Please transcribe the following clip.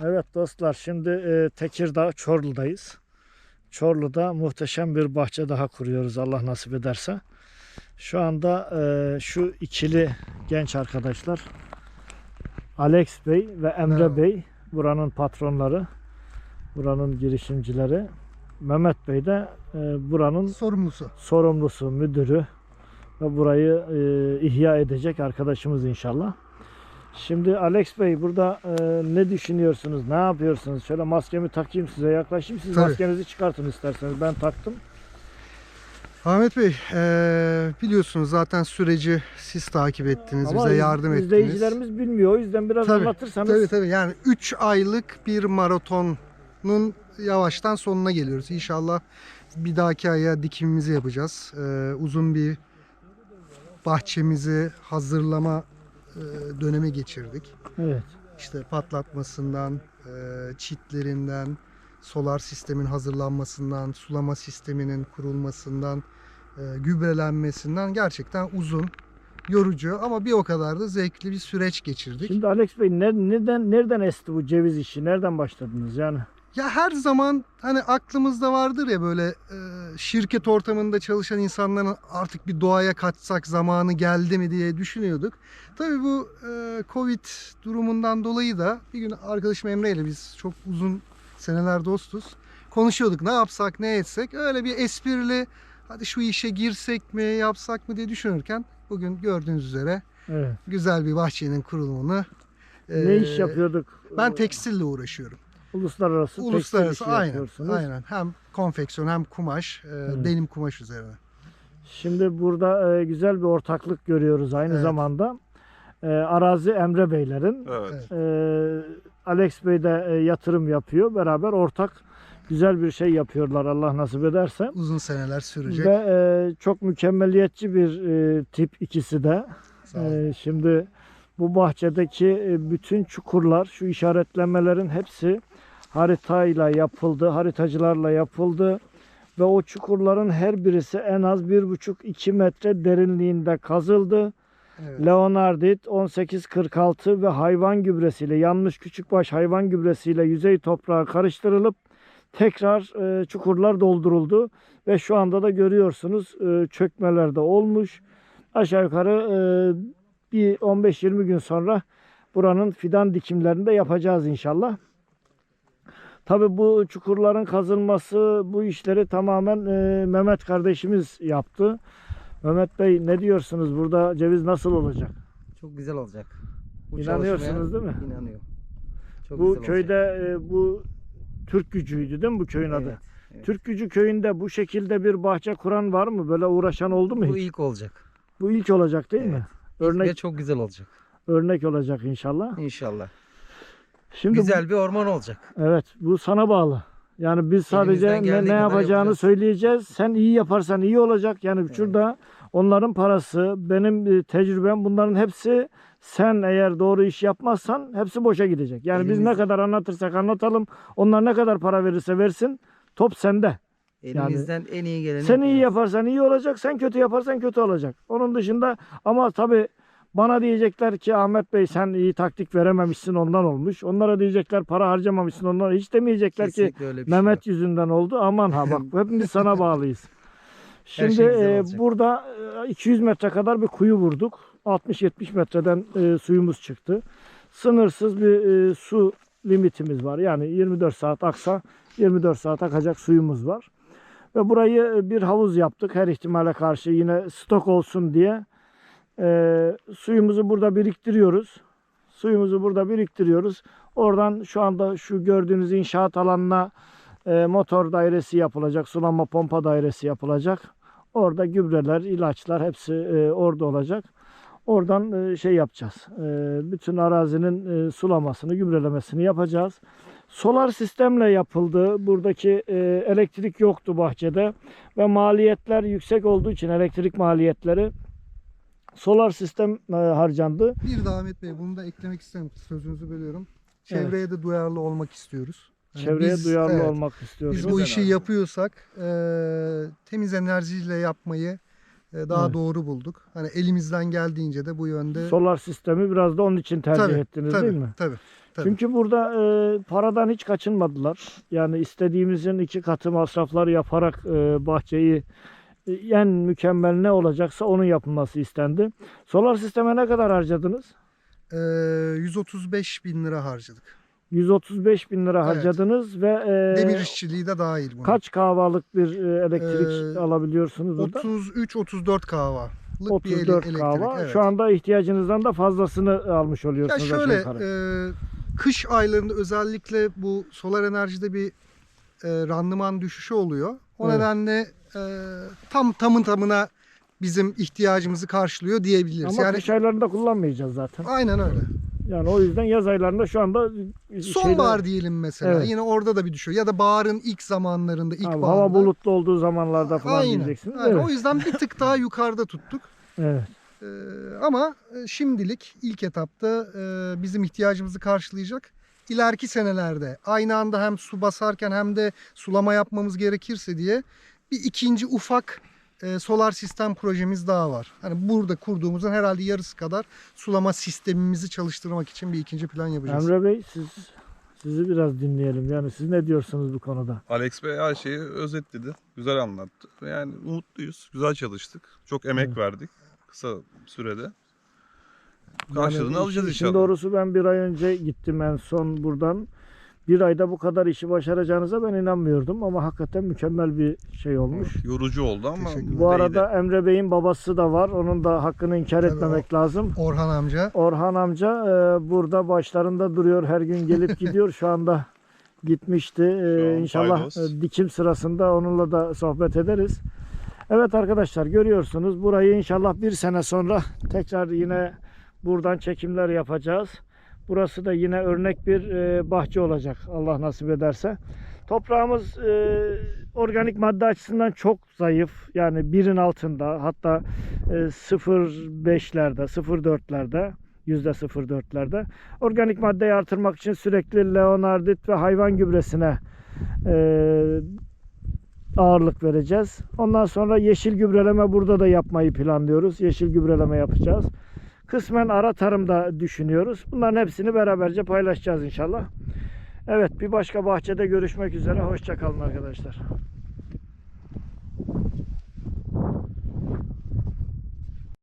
Evet dostlar şimdi e, Tekirdağ Çorlu'dayız. Çorlu'da muhteşem bir bahçe daha kuruyoruz Allah nasip ederse. Şu anda e, şu ikili genç arkadaşlar Alex Bey ve Emre Merhaba. Bey buranın patronları, buranın girişimcileri. Mehmet Bey de e, buranın Sorumlusu. sorumlusu, müdürü ve burayı e, ihya edecek arkadaşımız inşallah. Şimdi Alex Bey burada e, ne düşünüyorsunuz? Ne yapıyorsunuz? Şöyle maskemi takayım size yaklaşayım. Siz Tabii. maskenizi çıkartın isterseniz. Ben taktım. Ahmet Bey, eee, biliyorsunuz zaten süreci siz takip ettiniz, Ama bize iz- yardım ettiniz. izleyicilerimiz bilmiyor. O yüzden biraz Tabii, anlatırsanız. Tabii tabii yani 3 aylık bir maratonun yavaştan sonuna geliyoruz. İnşallah bir dahaki aya dikimimizi yapacağız. Eee, uzun bir bahçemizi hazırlama eee, dönemi geçirdik. Evet. İşte patlatmasından, eee, çitlerinden, solar sistemin hazırlanmasından, sulama sisteminin kurulmasından, eee, gübrelenmesinden gerçekten uzun, yorucu ama bir o kadar da zevkli bir süreç geçirdik. Şimdi Alex Bey ne, neden nereden esti bu ceviz işi? Nereden başladınız yani? Ya her zaman hani aklımızda vardır ya böyle e, şirket ortamında çalışan insanların artık bir doğaya kaçsak zamanı geldi mi diye düşünüyorduk. Tabii bu e, Covid durumundan dolayı da bir gün arkadaşım Emre ile biz çok uzun seneler dostuz. Konuşuyorduk ne yapsak ne etsek öyle bir esprili hadi şu işe girsek mi yapsak mı diye düşünürken bugün gördüğünüz üzere Evet. güzel bir bahçenin kurulumunu ne e, iş yapıyorduk? Ben tekstille uğraşıyorum. Uluslararası, Uluslararası aynen, yapıyorsunuz. aynen. Hem konfeksiyon hem kumaş, e, Evet. denim kumaş üzerine. Şimdi burada e, güzel bir ortaklık görüyoruz aynı Evet. zamanda. E, arazi Emre Beylerin. Evet. E, Alex Bey de e, yatırım yapıyor. Beraber ortak güzel bir şey yapıyorlar Allah nasip ederse. Uzun seneler sürecek. Ve e, çok mükemmeliyetçi bir e, tip ikisi de. E, şimdi bu bahçedeki e, bütün çukurlar, şu işaretlemelerin hepsi haritayla yapıldı, haritacılarla yapıldı ve o çukurların her birisi en az 1,5-2 metre derinliğinde kazıldı. evet. Leonardit 1846 ve hayvan gübresiyle yanmış küçükbaş hayvan gübresiyle yüzey toprağa karıştırılıp tekrar e, çukurlar dolduruldu ve şu anda da görüyorsunuz e, çökmeler de olmuş. Aşağı yukarı e, bir 15-20 gün sonra buranın fidan dikimlerini de yapacağız inşallah. Tabi bu çukurların kazılması bu işleri tamamen e, Mehmet kardeşimiz yaptı. Mehmet Bey ne diyorsunuz? Burada ceviz nasıl olacak? Çok güzel olacak. Bu İnanıyorsunuz değil mi? İnanıyorum. Çok bu güzel köyde e, bu Türk gücüydü değil mi bu köyün adı? Evet, evet. Türk gücü köyünde bu şekilde bir bahçe kuran var mı? Böyle uğraşan oldu mu Bu hiç? ilk olacak. Bu ilk olacak değil mi? Ve Örnek çok güzel olacak. örnek olacak inşallah. İnşallah. Şimdi güzel bir orman olacak. Evet bu sana bağlı. Yani biz sadece ne, ne yapacağını yapacağız. söyleyeceğiz. Sen iyi yaparsan iyi olacak. Yani Evet. şurada onların parası, benim e, tecrübem bunların hepsi sen eğer doğru iş yapmazsan hepsi boşa gidecek. Yani biz ne kadar anlatırsak anlatalım. Onlar ne kadar para verirse versin top sende. Elimizden en iyi geleni Sen iyi yaparsan iyi olacak, sen kötü yaparsan kötü olacak. Onun dışında ama tabii bana diyecekler ki Ahmet Bey sen iyi taktik verememişsin ondan olmuş. Onlara diyecekler para harcamamışsın ondan. Hiç demeyecekler ki Kesinlikle bir şey Mehmet yok. yüzünden oldu. Aman ha bak hepimiz sana bağlıyız. Şimdi şey e, burada e, 200 metre kadar bir kuyu vurduk. 60-70 metreden e, suyumuz çıktı. Sınırsız bir e, su limitimiz var. Yani 24 saat aksa 24 saat akacak suyumuz var. Ve burayı e, bir havuz yaptık her ihtimale karşı yine stok olsun diye. E, suyumuzu burada biriktiriyoruz. Suyumuzu burada biriktiriyoruz. Oradan şu anda şu gördüğünüz inşaat alanına e, motor dairesi yapılacak, sulama pompa dairesi yapılacak. Orada gübreler, ilaçlar hepsi e, orada olacak. Oradan e, şey yapacağız. E, bütün arazinin e, sulamasını, gübrelemesini yapacağız. Solar sistemle yapıldı. Buradaki e, elektrik yoktu bahçede ve maliyetler yüksek olduğu için elektrik maliyetleri solar sistem e, harcandı. Bir de Ahmet Bey bunu da eklemek isterim. Sözünüzü bölüyorum. Çevreye de duyarlı olmak istiyoruz. Yani Çevreye biz- duyarlı evet, olmak istiyoruz. Biz bu işi yapıyorsak e, temiz enerjiyle yapmayı e, daha Evet. doğru bulduk. Hani elimizden geldiğince de bu yönde Solar sistemi biraz da onun için tercih Tabii, ettiniz tabii, değil mi? Tabii. Tabii. Çünkü burada e, paradan hiç kaçınmadılar. Yani istediğimizin iki katı masrafları yaparak e, bahçeyi en mükemmel ne olacaksa onun yapılması istendi. Solar sisteme ne kadar harcadınız? Ee, 135 bin lira harcadık. 135 bin lira Evet. harcadınız ve e, Demir işçiliği de dahil buna. kaç kahvalık bir e, elektrik Ee, alabiliyorsunuz burada? 33-34 kahva. 34 kahva. Şu anda ihtiyacınızdan da fazlasını almış Ya oluyorsunuz. aşağı şöyle e, kış aylarında özellikle bu solar enerjide bir e, randıman düşüşü oluyor. O Evet. nedenle e, tam tamın tamına bizim ihtiyacımızı karşılıyor diyebiliriz. Ama yani kış aylarında kullanmayacağız zaten. aynen öyle. Yani o yüzden yaz aylarında şu anda Sonbahar şeyde- diyelim mesela. Evet. Yine orada da bir düşüyor. Ya da baharın ilk zamanlarında, ilk Abi, baharda. hava bulutlu olduğu zamanlarda falan Aynen. diyeceksiniz. Aynen. Evet. O yüzden bir tık daha yukarıda tuttuk. evet. Ee, ama e, şimdilik ilk etapta e, bizim ihtiyacımızı karşılayacak. İleriki senelerde aynı anda hem su basarken hem de sulama yapmamız gerekirse diye bir ikinci ufak e, solar sistem projemiz daha var. Hani burada kurduğumuzun herhalde yarısı kadar sulama sistemimizi çalıştırmak için bir ikinci plan yapacağız. Emre Bey siz sizi biraz dinleyelim. Yani siz ne diyorsunuz bu konuda? Alex Bey her şeyi özetledi. Güzel anlattı. Yani umutluyuz. Güzel çalıştık. Çok emek Evet. verdik. Kısa sürede. Karşılığını Yani alacağız inşallah. doğrusu ben bir ay önce gittim en son buradan. Bir ayda bu kadar işi başaracağınıza ben inanmıyordum ama hakikaten mükemmel bir şey olmuş. Evet, Yorucu oldu ama Bu değdi. arada Emre Bey'in babası da var. Onun da hakkını inkar Tabii etmemek lazım. Orhan amca Orhan amca e, burada başlarında duruyor. Her gün gelip gidiyor. Şu anda gitmişti. E, Şu an inşallah e, dikim sırasında onunla da sohbet ederiz. Evet arkadaşlar görüyorsunuz burayı inşallah bir sene sonra tekrar yine buradan çekimler yapacağız. Burası da yine örnek bir e, bahçe olacak Allah nasip ederse. Toprağımız e, organik madde açısından çok zayıf. Yani birin altında hatta e, 0.5'lerde, 0.4'lerde, %0.4'lerde. Organik maddeyi artırmak için sürekli leonardit ve hayvan gübresine e, ağırlık vereceğiz. Ondan sonra yeşil gübreleme burada da yapmayı planlıyoruz. Yeşil gübreleme yapacağız. Kısmen ara tarımda düşünüyoruz. Bunların hepsini beraberce paylaşacağız inşallah. Evet bir başka bahçede görüşmek üzere. Hoşçakalın arkadaşlar.